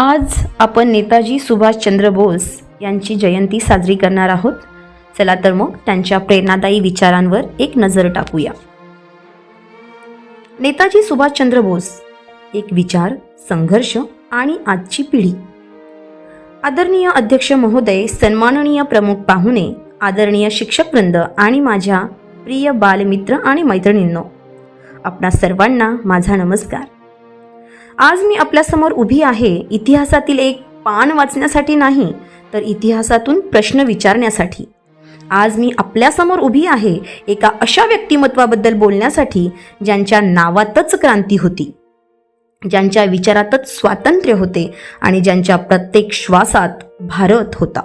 आज आपण नेताजी सुभाषचंद्र बोस यांची जयंती साजरी करणार आहोत. चला तर मग त्यांच्या प्रेरणादायी विचारांवर एक नजर टाकूया. नेताजी सुभाषचंद्र बोस एक विचार संघर्ष आणि आजची पिढी. आदरणीय अध्यक्ष महोदय सन्माननीय प्रमुख पाहुणे आदरणीय शिक्षकवृंद आणि माझ्या प्रिय बालमित्र आणि मैत्रिणींनो आपणा सर्वांना माझा नमस्कार. आज मी आपल्यासमोर उभी आहे इतिहासातील एक पान वाचण्यासाठी नाही तर इतिहासातून प्रश्न विचारण्यासाठी. आज मी आपल्यासमोर उभी आहे एका अशा व्यक्तिमत्वाबद्दल बोलण्यासाठी ज्यांच्या नावातच क्रांती होती. ज्यांच्या विचारातच स्वातंत्र्य होते आणि ज्यांच्या प्रत्येक श्वासात भारत होता.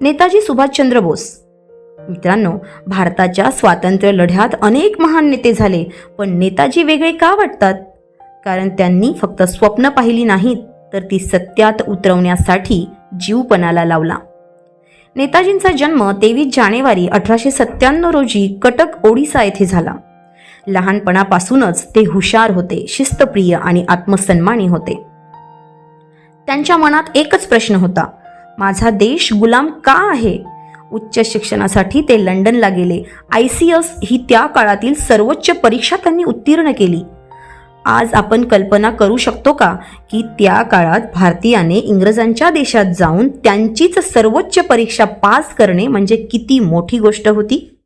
नेताजी सुभाषचंद्र बोस. मित्रांनो भारताच्या स्वातंत्र्य लढ्यात अनेक महान नेते झाले पण नेताजी वेगळे का वाटतात? कारण त्यांनी फक्त स्वप्न पाहिली नाहीत तर ती सत्यात उतरवण्यासाठी जीवपणाला लावला. नेताजींचा जन्म तेवीस जानेवारी अठराशे सत्त्याण्णव रोजी कटक ओडिसा येथे झाला. लहानपणापासूनच ते हुशार होते शिस्तप्रिय आणि आत्मसन्मानी होते. त्यांच्या मनात एकच प्रश्न होता माझा देश गुलाम का आहे? उच्च शिक्षणासाठी ते लंडनला गेले. आय सी एस ही त्या काळातील सर्वोच्च परीक्षा त्यांनी उत्तीर्ण केली. आज आपण कल्पना करू शकतो का की त्या काळात भारतीयाने इंग्रजांच्या देशात जाऊन त्यांचीच सर्वोच्च परीक्षा पास करणे म्हणजे किती मोठी गोष्ट होती?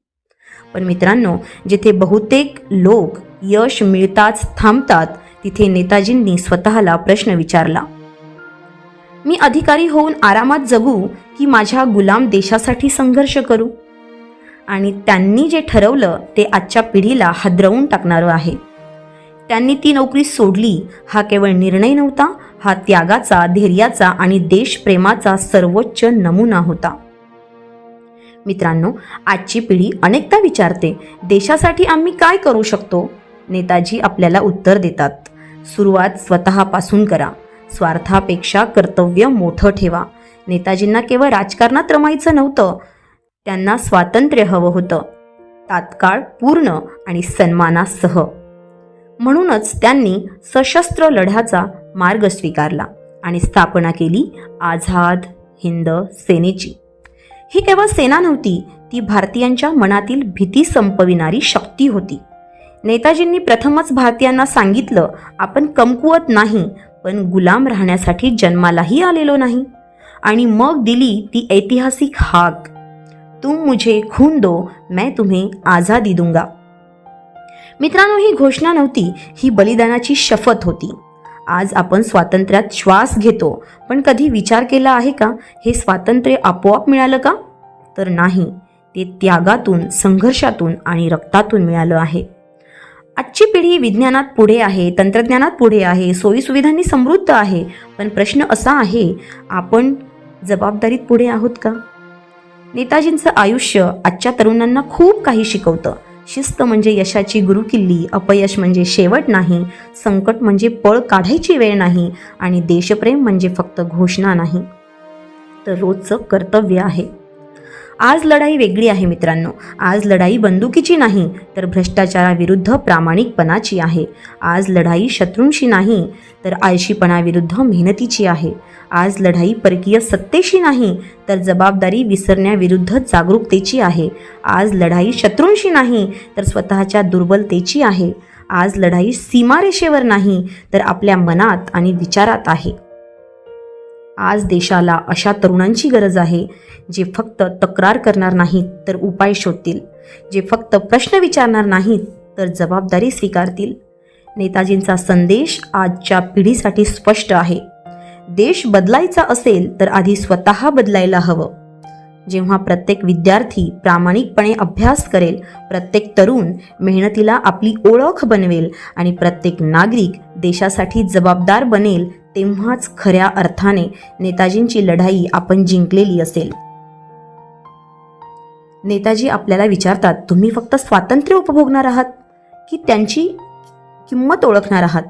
पण मित्रांनो जिथे बहुतेक लोक यश मिळताच थांबतात तिथे नेताजींनी स्वतःला प्रश्न विचारला. मी अधिकारी होऊन आरामात जगू की माझ्या गुलाम देशासाठी संघर्ष करू? आणि त्यांनी जे ठरवलं ते आजच्या पिढीला हादरवून टाकणारं आहे. त्यांनी ती नोकरी सोडली. हा केवळ निर्णय नव्हता हा त्यागाचा धैर्याचा आणि देशप्रेमाचा सर्वोच्च नमुना होता. मित्रांनो आजची पिढी अनेकदा विचारते देशासाठी आम्ही काय करू शकतो? नेताजी आपल्याला उत्तर देतात सुरुवात स्वतःपासून करा. स्वार्थापेक्षा कर्तव्य मोठं ठेवा. नेताजींना केवळ राजकारणात रमायचं नव्हतं त्यांना स्वातंत्र्य हवं होतं. तात्काळ पूर्ण आणि सन्मानासह. म्हणूनच त्यांनी सशस्त्र लढ्याचा मार्ग स्वीकारला आणि स्थापना केली आझाद हिंद सेनेची. ही केवळ सेना नव्हती ती भारतीयांच्या मनातील भीती संपविणारी शक्ती होती. नेताजींनी प्रथमच भारतीयांना सांगितलं आपण कमकुवत नाही पण गुलाम राहण्यासाठी जन्मालाही आलेलो नाही. आणि मग दिली ती ऐतिहासिक हाक. तुम मुझे खून दो मैं तुम्हें आझादी दूंगा. मित्रांनो ही घोषणा नव्हती ही बलिदानाची शपथ होती. आज आपण स्वातंत्र्यात श्वास घेतो पण कधी विचार केला आहे का? हे स्वातंत्र्य आपोआप मिळालं का? तर नाही ते त्यागातून संघर्षातून आणि रक्तातून मिळालं आहे. आजची पिढी विज्ञानात पुढे आहे तंत्रज्ञानात पुढे आहे सोयीसुविधांनी समृद्ध आहे. पण प्रश्न असा आहे आपण जबाबदारीत पुढे आहोत का? नेताजींचं आयुष्य आजच्या तरुणांना खूप काही शिकवतं. शिस्त म्हणजे यशाची गुरुकिल्ली अपयश म्हणजे शेवट नाही संकट म्हणजे पळ काढायची वेळ नाही आणि देशप्रेम म्हणजे फक्त घोषणा नाही. तर रोजचं कर्तव्य आहे. आज लढाई वेगळी आहे मित्रांनो. आज लढाई बंदुकीची नाही तर भ्रष्टाचाराविरुद्ध प्रामाणिकपणाची आहे. आज लढाई शत्रूंशी नाही तर आळशीपणाविरुद्ध मेहनतीची आहे. आज लढाई परकीय सत्तेशी नाही तर जबाबदारी विसरण्याविरुद्ध जागरूकतेची आहे. आज लढाई शत्रूंशी नाही तर स्वतःच्या दुर्बलतेची आहे. आज लढाई सीमारेषेवर नाही तर आपल्या मनात आणि विचारात आहे. आज देशाला अशा तरुणांची गरज आहे जे फक्त तक्रार करणार नाहीत तर उपाय शोधतील. जे फक्त प्रश्न विचारणार नाहीत तर जबाबदारी स्वीकारतील. नेताजींचा संदेश आजच्या पिढीसाठी स्पष्ट आहे. देश बदलायचा असेल तर आधी स्वतः बदलायला हवं. जेव्हा प्रत्येक विद्यार्थी प्रामाणिकपणे अभ्यास करेल प्रत्येक तरुण मेहनतीला आपली ओळख बनवेल आणि प्रत्येक नागरिक देशासाठी जबाबदार बनेल तेव्हाच खऱ्या अर्थाने नेताजींची लढाई आपण जिंकलेली असेल. नेताजी आपल्याला विचारतात तुम्ही फक्त स्वातंत्र्य उपभोगणार आहात की त्यांची किंमत ओळखणार आहात?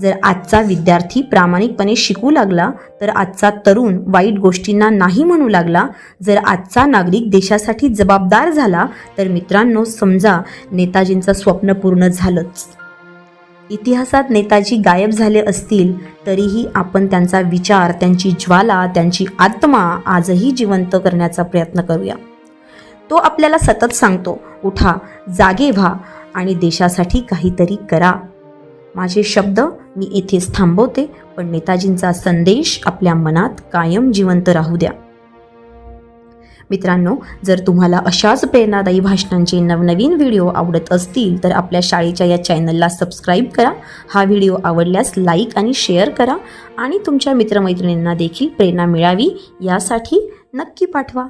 जर आजचा विद्यार्थी प्रामाणिकपणे शिकू लागला तर आजचा तरुण वाईट गोष्टींना नाही म्हणू लागला. जर आजचा नागरिक देशासाठी जबाबदार झाला तर मित्रांनो समजा नेताजींचं स्वप्न पूर्ण झालंच. इतिहासात नेताजी गायब झाले असतील तरीही आपण त्यांचा विचार त्यांची ज्वाला त्यांची आत्मा आजही जिवंत करण्याचा प्रयत्न करूया. तो आपल्याला सतत सांगतो उठा जागे व्हा आणि देशासाठी काहीतरी करा. माझे शब्द मी येथेच थांबवते पण नेताजींचा संदेश आपल्या मनात कायम जिवंत राहू द्या. मित्रांनो जर तुम्हाला अशाच प्रेरणादायी भाषणांचे नवनवीन व्हिडिओ आवडत असतील तर आपल्या शाळेच्या या चॅनलला सबस्क्राईब करा. हा व्हिडिओ आवडल्यास लाईक आणि शेअर करा आणि तुमच्या मित्रमैत्रिणींना देखील प्रेरणा मिळावी यासाठी नक्की पाठवा.